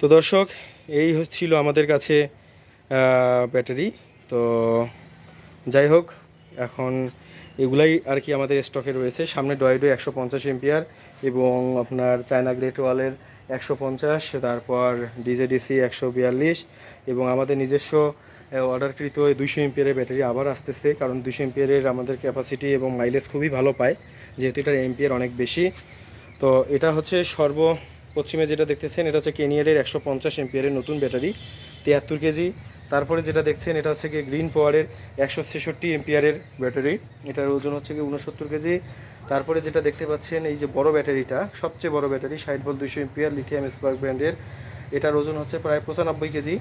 তো দর্শক, এই ছিল আমাদের কাছে ব্যাটারি। তো যাই হোক, এখন এগুলাই আর কি আমাদের স্টকে রয়েছে। সামনে ডয়েডো একশো পঞ্চাশ এমপিআর এবং আপনার চায়না গ্রেট ওয়ালের একশো পঞ্চাশ, তারপর ডিজেডিসি একশো বিয়াল্লিশ এবং আমাদের নিজস্ব অর্ডারকৃত দুইশো এমপিআরের ব্যাটারি আবার আসতেছে কারণ দুইশো এমপিআরের আমাদের ক্যাপাসিটি এবং মাইলেজ খুবই ভালো পায়, যেহেতু এটার এমপিআর অনেক বেশি। তো এটা হচ্ছে সর্ব পশ্চিমে যেটা দেখতেছেন, এটা হচ্ছে কেনিয়ারের একশো পঞ্চাশ এমপিয়ারের নতুন ব্যাটারি, তিয়াত্তর কেজি। তারপরে যেটা দেখছেন, এটা হচ্ছে কি গ্রিন পাওয়ারের একশো ছেষট্টি এমপিয়ারের ব্যাটারি, এটার ওজন হচ্ছে কি উনসত্তর কেজি। তারপরে যেটা দেখতে পাচ্ছেন, এই যে বড় ব্যাটারিটা, সবচেয়ে বড় ব্যাটারি, ষাট ভোল্ট দুইশো এমপিয়ার লিথিয়াম স্পার্ক ব্র্যান্ডের এটার ওজন হচ্ছে প্রায় পঁচানব্বই কেজি।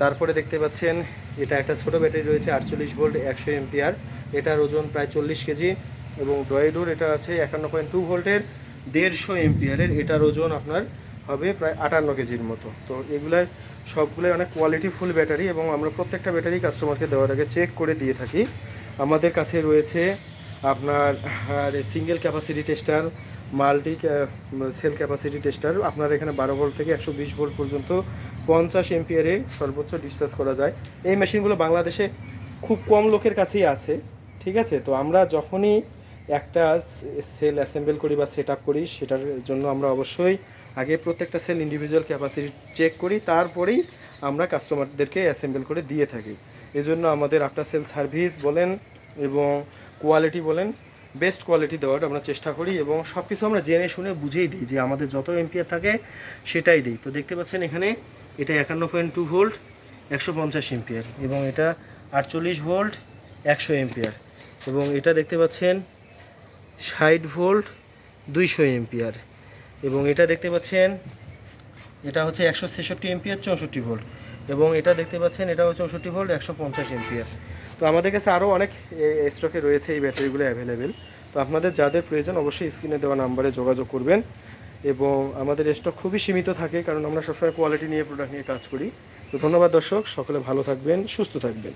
তারপরে দেখতে পাচ্ছেন, এটা একটা ছোট ব্যাটারি রয়েছে, আটচল্লিশ ভোল্ট একশো এমপিয়ার এটার ওজন প্রায় চল্লিশ কেজি এবং ডয়েডোর এটা আছে একান্ন পয়েন্ট টু ভোল্টের। দেড়শো এমপিয়ারের এটার ওজন আপনার হবে প্রায় আটান্ন কেজির মতো। তো এগুলার সবগুলোই অনেক কোয়ালিটিফুল ব্যাটারি এবং আমরা প্রত্যেকটা ব্যাটারি কাস্টমারকে দেওয়ার আগে চেক করে দিয়ে থাকি। আমাদের কাছে রয়েছে আপনার, আর single capacity tester multi cell capacity tester আপনার এখানে বারো ভোল্ট থেকে একশো বিশ ভোল্ট পর্যন্ত পঞ্চাশ এমপিয়ারে সর্বোচ্চ ডিসচার্জ করা যায়। এই মেশিনগুলো বাংলাদেশে খুব কম লোকের কাছেই আছে, ঠিক আছে? তো আমরা যখনই একটা সেল অ্যাসেম্বল করি বা সেট করি, সেটার জন্য আমরা অবশ্যই আগে প্রত্যেকটা সেল ইন্ডিভিজুয়াল ক্যাপাসিটি চেক করি, তারপরেই আমরা কাস্টমারদেরকে অ্যাসেম্বল করে দিয়ে থাকি। এজন্য আমাদের আফটার সেল সার্ভিস বলেন এবং কোয়ালিটি বলেন বেস্ট কোয়ালিটি দেওয়ার আমরা চেষ্টা করি এবং সব কিছু আমরা জেনে শুনে বুঝেই দিই যে আমাদের যত এমপিআর থাকে সেটাই দিই। তো দেখতে পাচ্ছেন এখানে এটা একান্ন পয়েন্ট টু ভোল্ট, একশো পঞ্চাশ এমপিআর এবং এটা আটচল্লিশ ভোল্ট, একশো এমপিআর এবং এটা দেখতে পাচ্ছেন ষাট ভোল্ট দুইশো এমপিআর এবং এটা দেখতে পাচ্ছেন, এটা হচ্ছে একশো ছেষট্টি এমপিআর চৌষট্টি ভোল্ট। এবং এটা দেখতে পাচ্ছেন এটা হচ্ছে চৌষট্টি ভোল্ট, একশো পঞ্চাশ এমপিআর তো আমাদের কাছে আরও অনেক স্টকে রয়েছে এই ব্যাটারিগুলো অ্যাভেলেবেল। তো আপনাদের যাদের প্রয়োজন অবশ্যই স্ক্রিনে দেওয়া নাম্বারে যোগাযোগ করবেন। এবং আমাদের স্টক খুবই সীমিত থাকে, কারণ আমরা সবসময় কোয়ালিটি নিয়ে প্রোডাক্ট নিয়ে কাজ করি। তো ধন্যবাদ দর্শক, সকলে ভালো থাকবেন, সুস্থ থাকবেন।